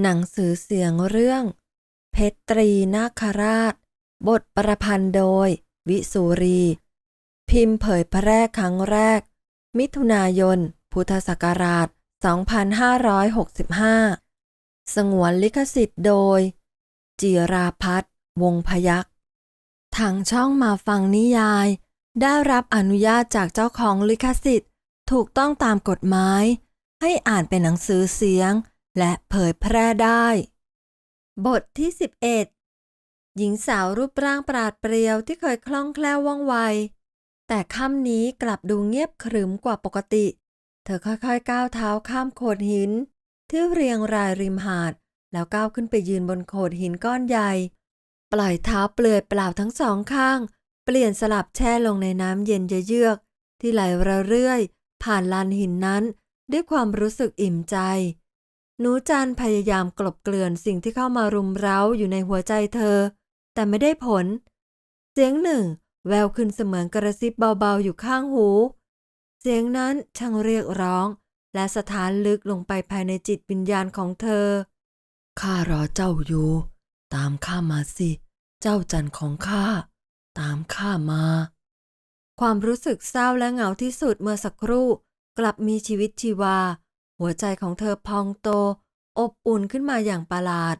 หนังสือเสียงเรื่อง เพชรตรีนาคราช บทประพันธ์โดย วิสุรี พิมพ์เผยแพร่ครั้งแรก มิถุนายน พุทธศักราช 2565 สงวนลิขสิทธิ์โดย จิราพัฒน์วงพยักทางช่องมาฟังนิยาย ได้รับอนุญาตจากเจ้าของลิขสิทธิ์ ถูกต้องตามกฎหมาย ให้อ่านเป็นหนังสือเสียง และเผยแพร่ได้ บทที่ 11 หญิงสาวรูปร่างปราดเปรียวที่เคยคล่องแคล่วว่องไว แต่ค่ำนี้กลับดูเงียบขรึมกว่าปกติ เธอค่อยๆก้าวเท้าข้ามโขดหิน ที่เรียงรายริมหาด แล้วก้าวขึ้นไปยืนบนโขดหินก้อนใหญ่ ปล่อยเท้าเปลือยเปล่าทั้งสองข้าง เปลี่ยนสลับแช่ลงในน้ำเย็นเยือกที่ไหลเรื่อยผ่านลานหินนั้นด้วยความรู้สึกอิ่มใจ หนูจันพยายามกลบเกลื่อนสิ่งที่เข้ามารุมเร้าอยู่ในหัวใจเธอ แต่ไม่ได้ผล เสียงหนึ่ง แววขึ้นเสมือนกระซิบเบาๆอยู่ข้างหู เสียงนั้นช่างเรียกร้อง และสถานลึกลงไปภายในจิตวิญญาณของเธอ ข้ารอเจ้าอยู่ ตามข้ามาสิ เจ้าจันของข้า ตามข้ามา ความรู้สึกเศร้าและเหงาที่สุดเมื่อสักครู่ กลับมีชีวิตชีวา หัวใจของเธอพองโต อบอุ่นขึ้นมาอย่างประหลาด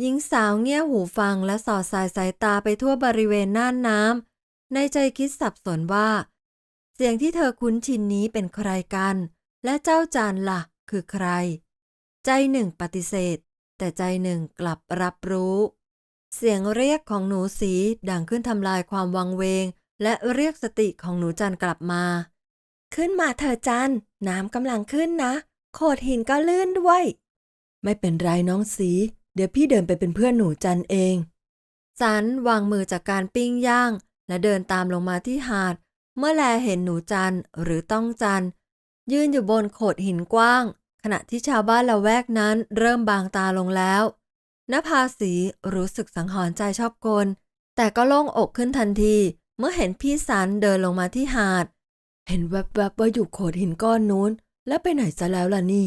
หญิงสาวเงี่ยหูฟังและสอดสายสายตาไปทั่วบริเวณน่านน้ำในใจคิดสับสนว่า เสียงที่เธอคุ้นชินนี้เป็นใครกัน และเจ้าจันล่ะ คือใคร ใจหนึ่งปฏิเสธ แต่ใจหนึ่งกลับรับรู้ เสียงเรียกของหนูสีดังขึ้นทำลายความวังเวง และเรียกสติของหนูจันกลับมา ขึ้นมาเธอจันน้ำกำลังขึ้นนะ โขดหินก็ลื่นด้วย ไม่เป็นไรน้องสี เดี๋ยวพี่เดินไปเป็นเพื่อนหนูจันเองสันวางมือจากการปิ้งย่าง และเดินตามลงมาที่หาด เมื่อแลเห็นหนูจันหรือต้องจัน ยืนอยู่บนโขดหินกว้าง ขณะที่ชาวบ้านละแวกนั้นเริ่มบางตาลงแล้วนภาสีรู้สึกสังหรณ์ใจชอบกล แต่ก็โล่งอกขึ้นทันที เมื่อเห็นพี่สันเดินลงมาที่หาด เห็นแวบๆว่าอยู่โขดหินก้อนนู้น แล้วไปไหนซะแล้วล่ะนี่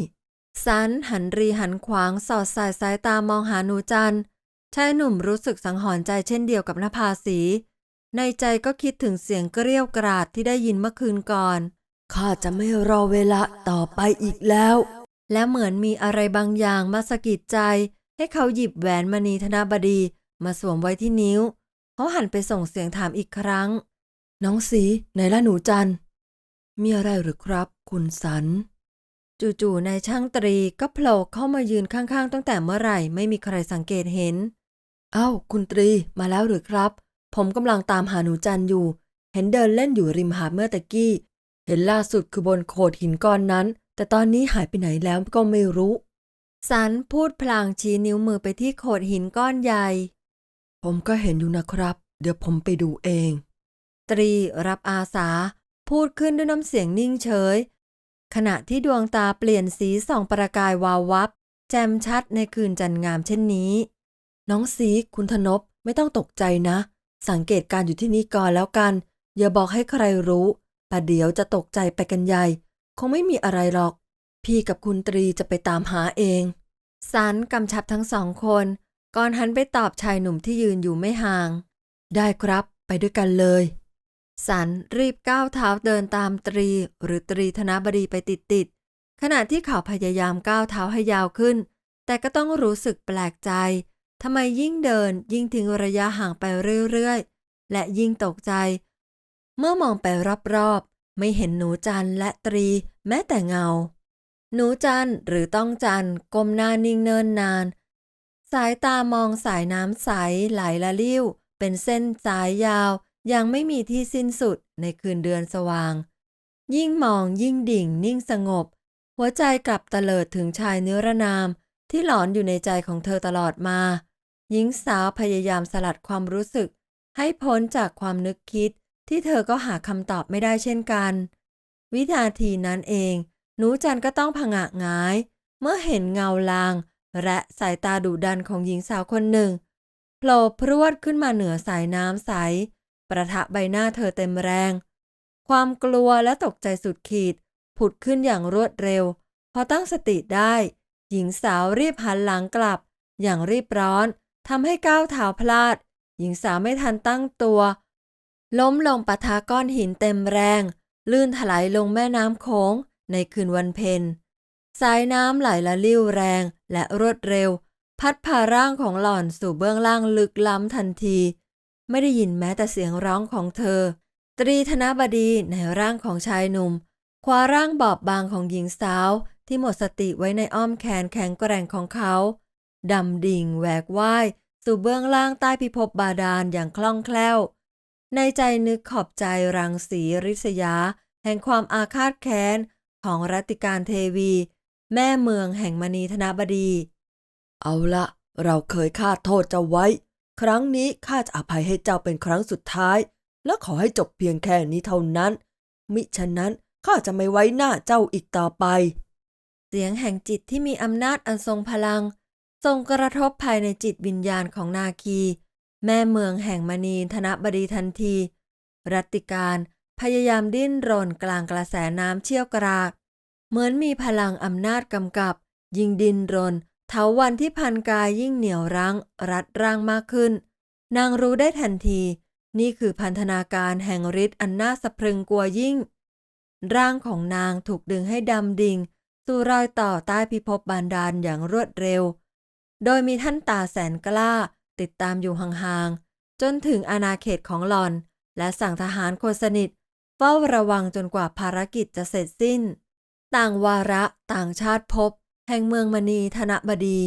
สันหันรีหันขวางสอดสายสายตามองหาหนูจันชายหนุ่มรู้สึกสังหรณ์ใจเช่นเดียวกับนภาสี ในใจก็คิดถึงเสียงเกรี้ยวกราดที่ได้ยินเมื่อคืนก่อน ข้าจะไม่รอเวลาต่อไปอีกแล้ว และเหมือนมีอะไรบางอย่างมาสะกิดใจ ให้เขาหยิบแหวนมณีธนบดีมาสวมไว้ที่นิ้ว เขาหันไปส่งเสียงถามอีกครั้ง น้องสีไหนล่ะหนูจันมีอะไรหรือครับ คุณสัน จู่ๆนายช่างตรีก็โผล่เข้ามายืนข้างๆ ตั้งแต่เมื่อไหร่ไม่มีใครสังเกตเห็น เอ้า คุณตรีมาแล้วหรือครับ ผมกำลังตามหาหนูจันอยู่ เห็นเดินเล่นอยู่ริมหาดเมื่อตะกี้ เห็นล่าสุดคือบนโขดหินก้อนนั้น แต่ตอนนี้หายไปไหนแล้วก็ไม่รู้ สันพูดพลางชี้นิ้วมือไปที่โขดหินก้อนใหญ่ ผมก็เห็นอยู่นะครับ เดี๋ยวผมไปดูเอง ตรีรับอาสาพูดขึ้นด้วยน้ำเสียงนิ่งเฉย ขณะที่ดวงตาเปลี่ยนสีส่องประกายวาววับ แจ่มชัดในคืนจันทร์งามเช่นนี้ น้องสีคุณธนบไม่ต้องตกใจนะ สังเกตการอยู่ที่นี่ก่อนแล้วกัน อย่าบอกให้ใครรู้ประเดี๋ยวจะตกใจไปกันใหญ่ คงไม่มีอะไรหรอก พี่กับคุณตรีจะไปตามหาเองสันกำชับทั้งสองคน ก่อนหันไปตอบชายหนุ่มที่ยืนอยู่ไม่ห่าง ได้ครับไปด้วยกันเลย สันรีบก้าวเท้าเดินตามตรี หรือตรีธนบดีไปติดๆ ขณะที่เขาพยายามก้าวเท้าให้ยาวขึ้น แต่ก็ต้องรู้สึกแปลกใจทำไมยิ่งเดินยิ่งทิ้งระยะห่างไปเรื่อยๆ และยิ่งตกใจ เมื่อมองไปรอบๆ ไม่เห็นหนูจันและตรีแม้แต่เงา หนูจันหรือต้องจันก้มหน้านิ่งเนินนาน สายตามองสายน้ำใสไหลละลิ้ว เป็นเส้นสายยาว ยังไม่มีที่สิ้นสุดในคืนเดือนสว่าง ยิ่งมองยิ่งดิ่งนิ่งสงบ หัวใจกลับตลิดถึงชายเนื้อระนามที่หลอนอยู่ในใจของเธอตลอดมา หญิงสาวพยายามสลัดความรู้สึก ให้พ้นจากความนึกคิด ที่เธอก็หาคำตอบไม่ได้เช่นกัน วินาทีนั้นเอง หนูจันก็ต้องผงะงาย เมื่อเห็นเงาลาง และสายตาดุดันของหญิงสาวคนหนึ่งโผล่พรวดขึ้นมาเหนือสายน้ำใส ประทะใบหน้าเธอเต็มแรง ความกลัวและตกใจสุดขีด ผุดขึ้นอย่างรวดเร็ว พอตั้งสติได้ หญิงสาวรีบหันหลังกลับ อย่างรีบร้อนทำให้ก้าวเท้าพลาด หญิงสาวไม่ทันตั้งตัว ล้มลงปะทะก้อนหินเต็มแรง ลื่นถลายลงแม่น้ำโขงในคืนวันเพ็ญสายน้ำไหลละลิ้วแรงและรวดเร็ว พัดพาร่างของหล่อนสู่เบื้องล่างลึกล้ำทันที ไม่ได้ยินแม้แต่เสียงร้องของเธอ ตรีธนบดีในร่างของชายหนุ่มคว้าร่างบอบบางของหญิงสาวที่หมดสติไว้ในอ้อมแขนแข็งแกร่งของเขาดำดิ่งแหวกว่ายสู่เบื้องล่างใต้พิภพบาดาลอย่างคล่องแคล่ว ในใจนึกขอบใจรังสีริษยา แห่งความอาฆาตแค้น ของรัตติการเทวี แม่เมืองแห่งมณีธนบดี เอาละเราเคยฆ่าโทษเจ้าไว้ ครั้งนี้ข้าจะอภัยให้เจ้าเป็นครั้งสุดท้าย และขอให้จบเพียงแค่นี้เท่านั้น มิฉะนั้นข้าจะไม่ไว้หน้าเจ้าอีกต่อไป เสียงแห่งจิตที่มีอำนาจอันทรงพลังทรงกระทบภายในจิตวิญญาณของนาคี แม่เมืองแห่งมณีธนบดีทันที รัติการพยายามดิ้นรนกลางกระแสน้ำเชี่ยวกราก เหมือนมีพลังอำนาจกำกับ ยิงดิ้นรน เทาวันที่พันกายยิ่งเหนียวรั้งรัดร่างมากขึ้น นางรู้ได้ทันที นี่คือพันธนาการแห่งฤทธิ์อันน่าสะพรึงกลัวยิ่ง ร่างของนางถูกดึงให้ดำดิ่งสู่รอยต่อใต้พิภพบานดาลอย่างรวดเร็ว โดยมีท่านตาแสนกล้า ติดตามอยู่ห่างๆ จนถึงอาณาเขตของหลอน และสั่งทหารคนสนิท เฝ้าระวังจนกว่าภารกิจจะเสร็จสิ้น ต่างวาระต่างชาติพบ แห่งเมืองมณีธนบดี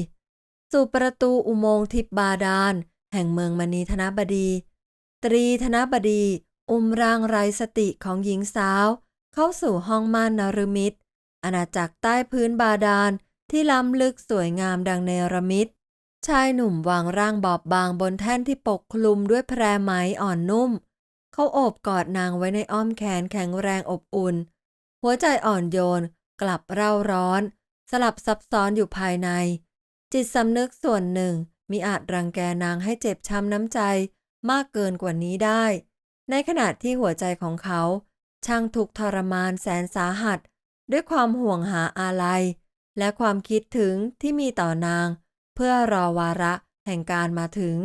สู่ประตูอุโมงค์ทิพย์บาดาล แห่งเมืองมณีธนบดี ตรีธนบดีอุ้มร่างไร้สติของหญิงสาว เข้าสู่ห้องม่านนรมิตอาณาจักรใต้พื้นบาดาลที่ล้ำลึกสวยงามดังเนรมิตชายหนุ่มวางร่างบอบบางบนแท่นที่ปกคลุมด้วยแพรไหมอ่อนนุ่ม เขาโอบกอดนางไว้ในอ้อมแขนแข็งแรงอบอุ่น หัวใจอ่อนโยนกลับเร่าร้อน สลับซับซ้อนอยู่ภายใน จิตสำนึกส่วนหนึ่งมีอาจรังแกนางให้เจ็บช้ำน้ำใจมากเกินกว่านี้ได้ ในขณะที่หัวใจของเขา ช่างทุกทรมานแสนสาหัส ด้วยความห่วงหาอาลัย และความคิดถึงที่มีต่อนาง เพื่อรอวาระแห่งการมาถึง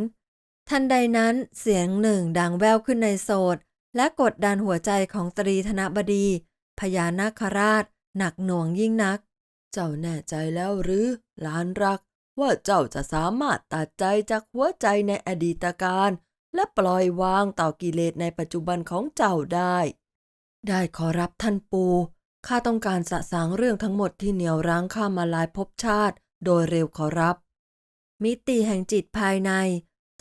ทันใดนั้นเสียงหนึ่งดังแว่วขึ้นในโสดและกดดันหัวใจของตรีธนบดี พญานาคราช หนักหน่วงยิ่งนัก เจ้าแน่ใจแล้วหรือหลานรัก ว่าเจ้าจะสามารถตัดใจจากหัวใจในอดีตการ และปล่อยวางต่อกิเลสในปัจจุบันของเจ้าได้ ได้ขอรับท่านปูข้าต้องการสะสางเรื่องทั้งหมดที่เหนียวรั้งข้ามาลายภพชาติ โดยเร็วขอรับ มิติแห่งจิตภายใน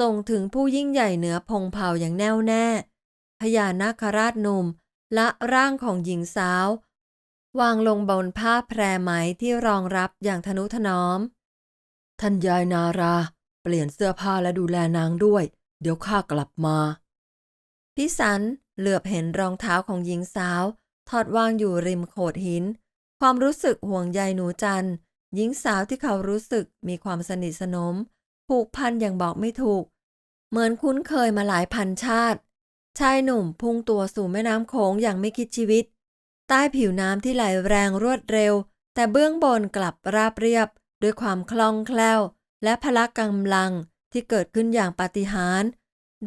ส่งถึงผู้ยิ่งใหญ่เหนือพงเผ่าอย่างแน่วแน่พญานาคราชหนุ่มและร่างของหญิงสาว วางลงบนผ้าแพรไหมที่รองรับอย่างทนุถนอม ท่านยายนารา เปลี่ยนเสื้อผ้าและดูแลนางด้วย เดี๋ยวข้ากลับมา พิสันเหลือบเห็นรองเท้าของหญิงสาว ทอดวางอยู่ริมโขดหิน ความรู้สึกห่วงใยหนูจันหญิงสาวที่เขารู้สึกมีความสนิทสนม ผูกพันอย่างบอกไม่ถูก เหมือนคุ้นเคยมาหลายพันชาติ ชายหนุ่มพุ่งตัวสู่แม่น้ำโขงอย่างไม่คิดชีวิต ใต้ผิวน้ำที่ไหลแรงรวดเร็ว แต่เบื้องบนกลับราบเรียบ ด้วยความคล่องแคล่ว และพละกำลังที่เกิดขึ้นอย่างปาฏิหาริย์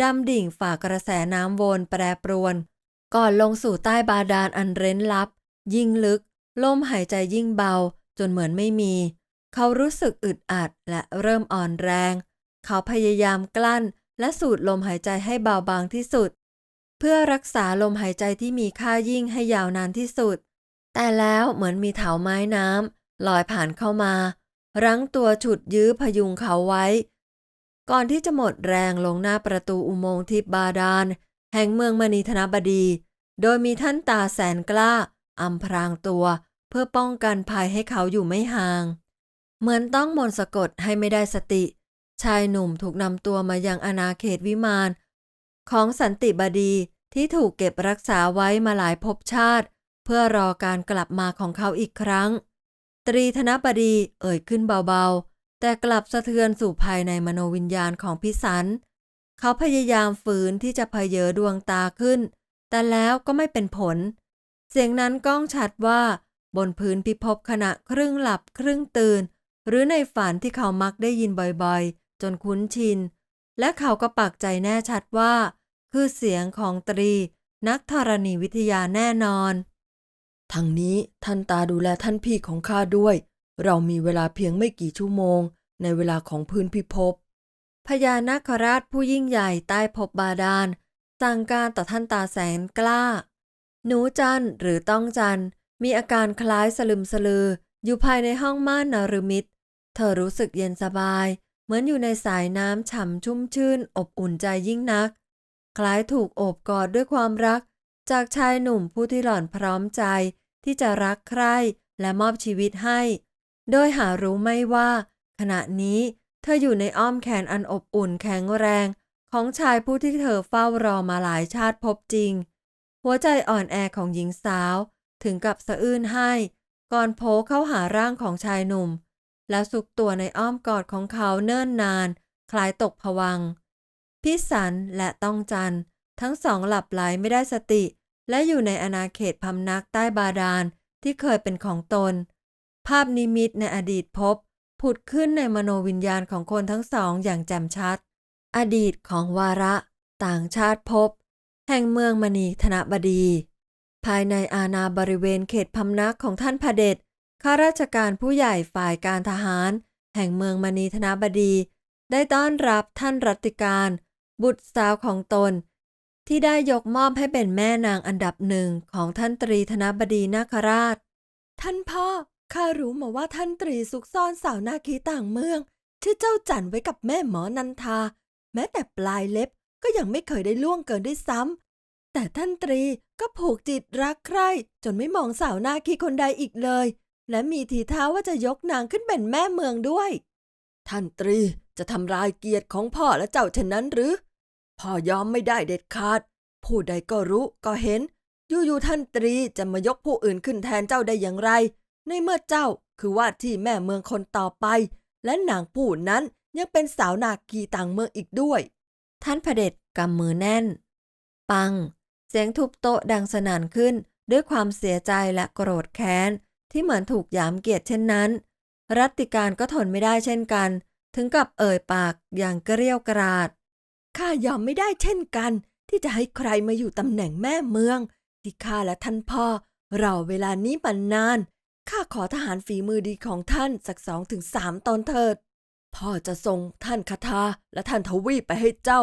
ดำดิ่งฝ่ากระแสน้ำวนแปรปรวน ก่อนลงสู่ใต้บาดาลอันเร้นลับ ยิ่งลึก ลมหายใจยิ่งเบา จนเหมือนไม่มี เขารู้สึกอึดอัดและเริ่มอ่อนแรง เขาพยายามกลั้นและสูดลมหายใจให้เบาบางที่สุด พื่อรักษาลมหายใจที่มีค่ายิ่งให้ยาวนานที่สุด แต่แล้วเหมือนมีเถาไม้น้ำลอยผ่านเข้ามา รั้งตัวฉุดยื้อพยุงเขาไว้ ก่อนที่จะหมดแรงลงหน้าประตูอุโมงค์ทิพย์บาดาล แห่งเมืองมณีธนบดี โดยมีท่านตาแสนกล้าอำพรางตัว เพื่อป้องกันภัยให้เขาอยู่ไม่ห่าง เหมือนต้องมนต์สะกดให้ไม่ได้สติ ชายหนุ่มถูกนำตัวมายังอาณาเขตวิมานของสันติบดี ที่ถูกเก็บรักษาไว้มาหลายภพชาติ เพื่อรอการกลับมาของเขาอีกครั้ง ตรีธนบดีเอ่ยขึ้นเบาๆ แต่กลับสะเทือนสู่ภายในมโนวิญญาณของพิสัน เขาพยายามฝืนที่จะเพเยอดวงตาขึ้น แต่แล้วก็ไม่เป็นผล เสียงนั้นก้องชัดว่า บนพื้นพิภพขณะครึ่งหลับครึ่งตื่น หรือในฝันที่เขามักได้ยินบ่อยๆ จนคุ้นชิน และเขาก็ปักใจแน่ชัดว่า คือเสียงของตรี นักธรณีวิทยาแน่นอนทางนี้ท่านตาดูแลท่านพี่ของข้าด้วย เรามีเวลาเพียงไม่กี่ชั่วโมง ในเวลาของพื้นพิภพพญานาคราชผู้ยิ่งใหญ่ใต้ภพบาดาลสั่งการต่อท่านตาแสนกล้า หนูจันหรือต้องจันมีอาการคล้ายสลึมสลือ อยู่ภายในห้องม่านนารมิตเธอรู้สึกเย็นสบาย เหมือนอยู่ในสายน้ำฉ่ำชุ่มชื่นอบอุ่นใจยิ่งนัก คล้ายถูกโอบกอดด้วยความรัก จากชายหนุ่มผู้ที่หล่อนพร้อมใจ ที่จะรักใคร่และมอบชีวิตให้ โดยหารู้ไม่ว่า ขณะนี้เธออยู่ในอ้อมแขนอันอบอุ่นแข็งแรง ของชายผู้ที่เธอเฝ้ารอมาหลายชาติพบจริง หัวใจอ่อนแอของหญิงสาวถึงกับสะอื้นให้ ก่อนโผล่เข้าหาร่างของชายหนุ่ม แล้วสุกตัวในอ้อมกอดของเขาเนิ่นนาน คล้ายตกผวัง พิสันและต้องจันทั้งสองหลับไหลไม่ได้สติ และอยู่ในอาณาเขตพำนักใต้บาดาลที่เคยเป็นของตน ภาพนิมิตในอดีตพบ ผุดขึ้นในมโนวิญญาณของคนทั้งสองอย่างแจ่มชัด อดีตของวาระ ต่างชาติพบ แห่งเมืองมณีธนบดี ภายในอาณาบริเวณเขตพำนักของท่านพระเดชข้าราชการผู้ใหญ่ฝ่ายการทหาร แห่งเมืองมณีธนบดี ได้ต้อนรับท่านรัตติการ บุตรสาวของตน ที่ได้ยกมอบให้เป็นแม่นางอันดับหนึ่งของท่านตรีธนบดีนาคราช ท่านพ่อข้ารู้มาว่าท่านตรีซุกซ่อนสาวนาคีต่างเมือง ชื่อเจ้าจันไว้กับแม่หมอนันทา แม้แต่ปลายเล็บก็ยังไม่เคยได้ล่วงเกินด้วยซ้ำแต่ท่านตรีก็ผูกจิตรักใคร่ จนไม่มองสาวนาคีคนใดอีกเลย และมีทีท่าว่าจะยกนางขึ้นเป็นแม่เมืองด้วย ท่านตรีจะทำลายเกียรติของพ่อและเจ้าเช่นนั้นหรือ พ่อยอมไม่ได้เด็ดขาด ผู้ใดก็รู้ก็เห็น อยู่ๆท่านตรีจะมายกผู้อื่นขึ้นแทนเจ้าได้อย่างไร ในเมื่อเจ้าคือว่าที่แม่เมืองคนต่อไป และนางผู้นั้นยังเป็นสาวนาคีต่างเมืองอีกด้วย ท่านพระเดชกำมือแน่น ปัง เสียงทุบโต๊ะดังสนั่นขึ้นด้วยความเสียใจและโกรธแค้น ที่เหมือนถูกยามเกียรติเช่นนั้น รัตติการก็ทนไม่ได้เช่นกัน ถึงกับเอ่ยปากอย่างเกรี้ยวกราด ข้ายอมไม่ได้เช่นกัน ที่จะให้ใครมาอยู่ตำแหน่งแม่เมือง ที่ข้าและท่านพ่อรอเวลานี้มานาน ข้าขอทหารฝีมือดีของท่านสักสองถึงสามตอนเถิด พ่อจะส่งท่านคาทาและท่านทวีปไปให้เจ้า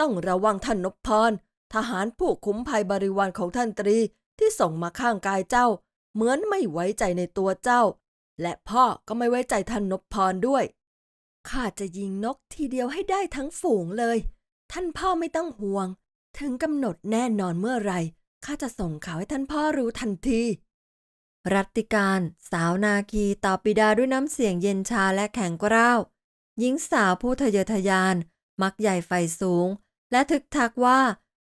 ต้องระวังท่านนพพร ทหารผู้คุ้มภัยบริวารของท่านตรีที่ส่งมาข้างกายเจ้า เหมือนไม่ไว้ใจในตัวเจ้า และพ่อก็ไม่ไว้ใจท่านนพพรด้วย ข้าจะยิงนกทีเดียวให้ได้ทั้งฝูงเลย ท่านพ่อไม่ต้องห่วง ถึงกำหนดแน่นอนเมื่อไรข้าจะส่งข่าวให้ท่านพ่อรู้ทันที รัตติการ สาวนาคีตอบปิดาด้วยน้ำเสียงเย็นชาและแข็งกร้าว หญิงสาวผู้ทะเยอทะยาน มักใหญ่ไฟสูง และทึกทักว่า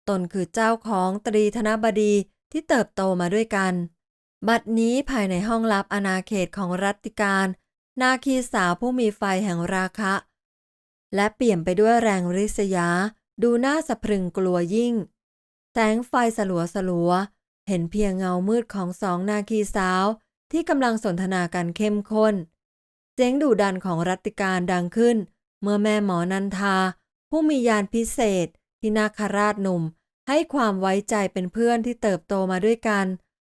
ตนคือเจ้าของตรีธนบดีที่เติบโตมาด้วยกัน บัดนี้ภายในห้องลับอาณาเขตของรัตติการ นาคีสาวผู้มีไฟแห่งราคะ และเปี่ยมไปด้วยแรงริษยา ดูน่าสะพรึงกลัวยิ่ง แสงไฟสลัวสลัว เห็นเพียงเงามืดของสองนาคีสาว ที่กำลังสนทนากันเข้มข้น เสียงดุดันของรัตติการดังขึ้น เมื่อแม่หมอนันทา ผู้มียานพิเศษ ที่นาคราชหนุ่ม ให้ความไว้ใจเป็นเพื่อนที่เติบโตมาด้วยกัน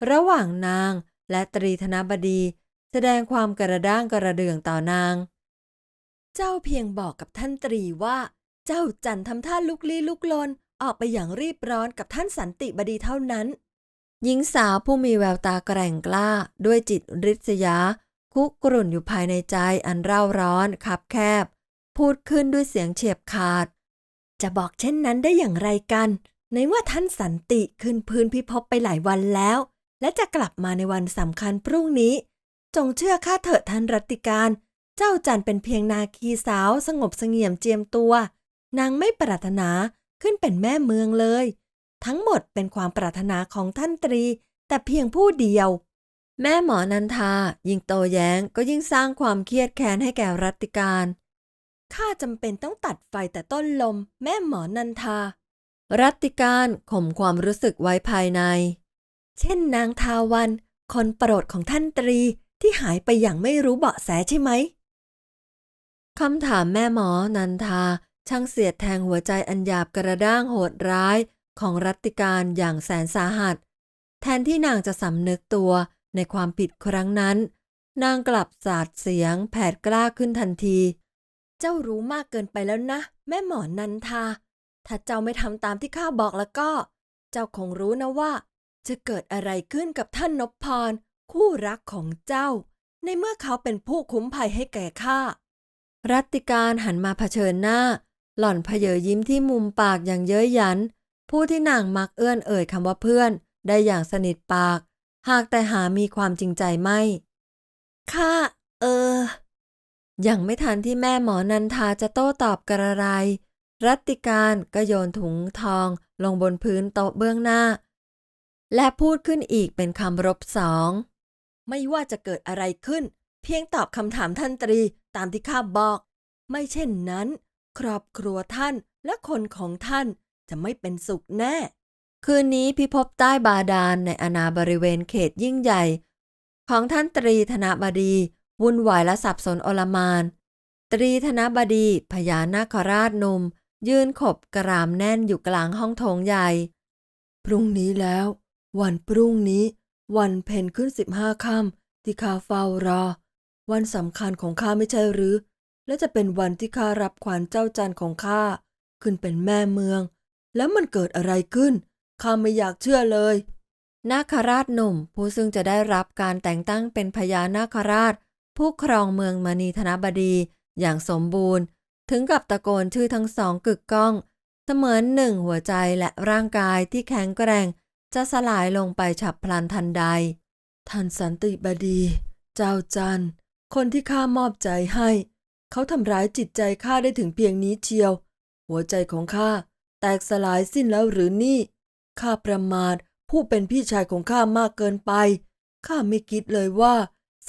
ระหว่างนางและตรีธนบดี แสดงความกระด้างกระเดื่องต่อนาง เจ้าเพียงบอกกับท่านตรีว่า เจ้าจันทำท่าลุกลี้ลุกลนออกไปอย่างรีบร้อนกับท่านสันติบดีเท่านั้น หญิงสาวผู้มีแววตาแกร่งกล้า ด้วยจิตริษยา คุกรุ่นอยู่ภายในใจอันเร่าร้อนคับแคบ พูดขึ้นด้วยเสียงเฉียบขาด จะบอกเช่นนั้นได้อย่างไรกัน ในว่าท่านสันติขึ้นพื้นพิภพไปหลายวันแล้ว และจะกลับมาในวันสำคัญพรุ่งนี้ จงเชื่อข้าเถิดท่านรัตติการ เจ้าจันเป็นเพียงนาคีสาวสงบเสงี่ยมเจียมตัว นางไม่ปรารถนาขึ้นเป็นแม่เมืองเลย ทั้งหมดเป็นความปรารถนาของท่านตรี แต่เพียงผู้เดียว แม่หมอนันทายิ่งโตแย้งก็ยิ่งสร้างความเครียดแค้นให้แก่รัตติการข้าจำเป็นต้องตัดไฟแต่ต้นลม แม่หมอนันทา รัตติการข่มความรู้สึกไว้ภายใน เช่นนางทาวัน คนโปรดของท่านตรีที่หายไปอย่างไม่รู้เบาะแสใช่ไหม คำถามแม่หมอนันทา ช่างเสียดแทงหัวใจอันหยาบกระด้างโหดร้ายของรัตติการอย่างแสนสาหัส แทนที่นางจะสำนึกตัวในความผิดครั้งนั้น นางกลับสาดเสียงแผดกล้าขึ้นทันที เจ้ารู้มากเกินไปแล้วนะ แม่หมอนันทา ถ้าเจ้าไม่ทำตามที่ข้าบอกแล้วก็ เจ้าคงรู้นะว่า จะเกิดอะไรขึ้นกับท่านนพพรคู่รักของเจ้า ในเมื่อเขาเป็นผู้คุ้มภัยให้แก่ข้า รัตติการหันมาเผชิญหน้า หล่อนเพเยยิ้มที่มุมปากอย่างเย้ยหยัน ผู้ที่นางมักเอื้อนเอ่ยคำว่าเพื่อน ได้อย่างสนิทปาก หากแต่หามีความจริงใจไม่ข้าเออ ยังไม่ทันที่แม่หมอนันทาจะโต้ตอบกระไร รัตติการก็โยนถุงทองลงบนพื้นโต๊ะเบื้องหน้า และพูดขึ้นอีกเป็นคำรบสอง ไม่ว่าจะเกิดอะไรขึ้น เพียงตอบคำถามท่านตรี ตามที่ข้าบอก ไม่เช่นนั้น ครอบครัวท่านและคนของท่านจะไม่เป็นสุขแน่ คืนนี้พิภพใต้บาดาลในอาณาบริเวณเขตยิ่งใหญ่ ของท่านตรีธนบดี วุ่นวายและสับสนอลมาน ตรีธนบดีพญานาคราชนุ่มยืนขบกรามแน่นอยู่กลางห้องโถงใหญ่ พรุ่งนี้แล้ว วันพรุ่งนี้ วันเพ็ญขึ้นสิบห้าค่ำที่ข้าเฝ้ารอ วันสำคัญของข้าไม่ใช่หรือ และจะเป็นวันที่ข้ารับขวัญเจ้าจันทร์ของข้าขึ้นเป็นแม่เมือง แล้วมันเกิดอะไรขึ้นข้าไม่อยากเชื่อเลย นาคราชหนุ่ม ผู้ซึ่งจะได้รับการแต่งตั้งเป็นพญานาคราช ผู้ครองเมืองมณีธนบดีอย่างสมบูรณ์ ถึงกับตะโกนชื่อทั้งสองกึกก้อง เสมือนหนึ่งหัวใจและร่างกายที่แข็งแกร่ง จะสลายลงไปฉับพลันทันใด ท่านสันติบดี เจ้าจันทร์ คนที่ข้ามอบใจให้ เขาทำร้ายจิตใจข้าได้ถึงเพียงนี้เชียว หัวใจของข้าแตกสลายสิ้นแล้วหรือนี่ข้าประมาทผู้เป็นพี่ชายของข้ามากเกินไปข้าไม่คิดเลยว่า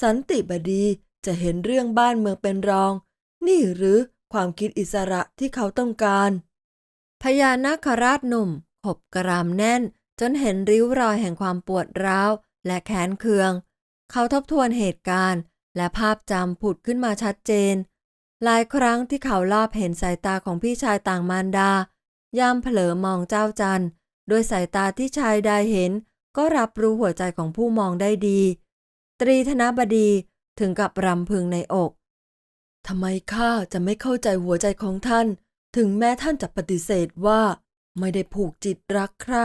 สันติบดีจะเห็นเรื่องบ้านเมืองเป็นรอง นี่หรือความคิดอิสระที่เขาต้องการ พญานาคราชหนุ่ม ขบกรามแน่น จนเห็นริ้วรอยแห่งความปวดร้าว และแค้นเคือง เขาทบทวนเหตุการณ์ และภาพจำผุดขึ้นมาชัดเจน หลายครั้งที่เขาลอบเห็นสายตาของพี่ชายต่างมารดา ยามเผลอมองเจ้าจันด้วยสายตาที่ชายใดเห็น ก็รับรู้หัวใจของผู้มองได้ดี ตรีธนบดีถึงกับรำพึงในอกทำไมข้าจะไม่เข้าใจหัวใจของท่าน ถึงแม้ท่านจะปฏิเสธว่า ไม่ได้ผูกจิตรักใคร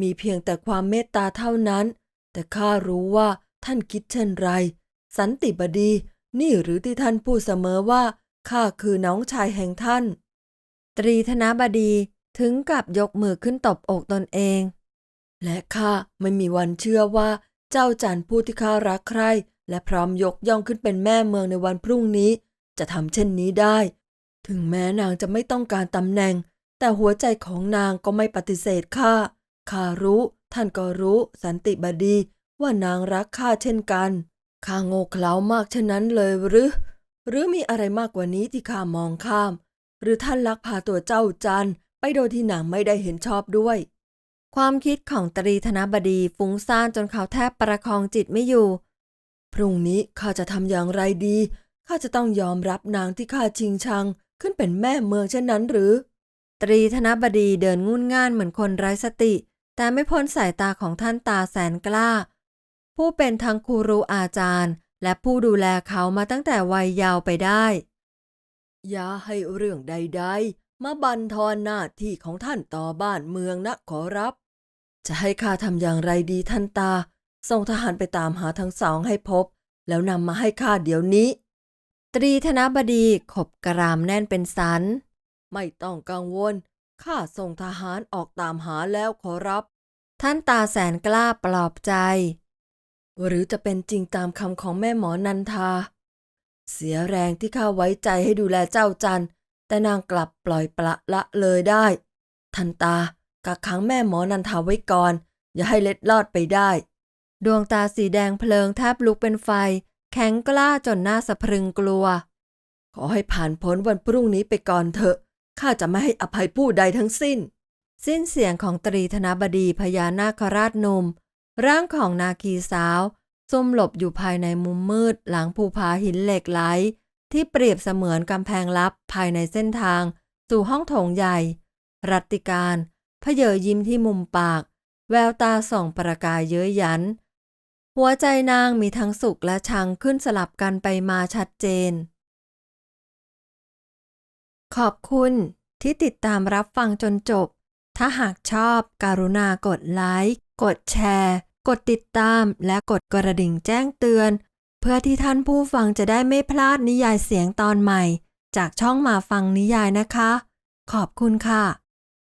มีเพียงแต่ความเมตตาเท่านั้น แต่ข้ารู้ว่าท่านคิดเช่นไร สันติบดี นี่หรือที่ท่านพูดเสมอว่าข้าคือน้องชายแห่งท่าน ตรีธนบดีถึงกับยกมือขึ้นตบอกตนเอง และข้าไม่มีวันเชื่อว่าเจ้าจันผู้ที่ข้ารักใคร่และพร้อมยกย่องขึ้นเป็นแม่เมืองในวันพรุ่งนี้ จะทำเช่นนี้ได้ ถึงแม้นางจะไม่ต้องการตำแหน่ง แต่หัวใจของนางก็ไม่ปฏิเสธข้าข้ารู้ ท่านก็รู้ สันติบดีว่านางรักข้าเช่นกัน ข้าโง่เขลามากเช่นนั้นเลยหรือ หรือมีอะไรมากกว่านี้ที่ข้ามองข้าม หรือท่านลักพาตัวเจ้าจันไปโดยที่นางไม่ได้เห็นชอบด้วย ความคิดของตรีธนบดีฟุ้งซ่านจนเขาแทบประคองจิตไม่อยู่ พรุ่งนี้ข้าจะทำอย่างไรดี ข้าจะต้องยอมรับนางที่ข้าชิงชัง ขึ้นเป็นแม่เมืองเช่นนั้นหรือ ตรีธนบดีเดินงุ่นง่านเหมือนคนไร้สติ แต่ไม่พ้นสายตาของท่านตาแสนกล้า ผู้เป็นทั้งครูอาจารย์ และผู้ดูแลเขามาตั้งแต่วัยเยาว์ไปได้ อย่าให้เรื่องใด ๆ มาบันทอนหน้าที่ของท่านต่อบ้านเมืองนะขอรับ จะให้ข้าทำอย่างไรดีท่านตา ส่งทหารไปตามหาทั้งสองให้พบ แล้วนำมาให้ข้าเดี๋ยวนี้ ตรีธนบดีขบกรามแน่นเป็นสัน ไม่ต้องกังวลข้าส่งทหารออกตามหาแล้วขอรับ ท่านตาแสนกล้าปลอบใจ หรือจะเป็นจริงตามคำของแม่หมอนันทา เสียแรงที่ข้าไว้ใจให้ดูแลเจ้าจัน แต่นางกลับปล่อยปละละเลยได้ ทันตากักขังแม่หมอนันทาไว้ก่อน อย่าให้เล็ดลอดไปได้ ดวงตาสีแดงเพลิงแทบลุกเป็นไฟ แข็งกล้าจนหน้าสะพรึงกลัว ขอให้ผ่านพ้นวันพรุ่งนี้ไปก่อนเถอะข้าจะไม่ให้อภัยผู้ใดทั้งสิ้น สิ้นเสียงของตรีธนบดีพญานาคราชนุ่ม ร่างของนาคีสาวซุ่มหลบอยู่ภายในมุมมืดหลังภูผาหินเหล็กไหล ที่เปรียบเสมือนกำแพงลับภายในเส้นทาง สู่ห้องโถงใหญ่ รัตติการพเยอยิ้มที่มุมปาก แววตาส่องประกายเย้ยหยัน หัวใจนางมีทั้งสุขและชังขึ้นสลับกันไปมาชัดเจน ขอบคุณที่ติดตามรับฟังจนจบ ถ้าหากชอบการุณากดไลค์ กดแชร์ กดติดตามและกดกระดิ่งแจ้งเตือน เพื่อที่ท่านผู้ฟังจะได้ไม่พลาดนิยายเสียงตอนใหม่ จากช่องมาฟังนิยายนะคะ ขอบคุณค่ะ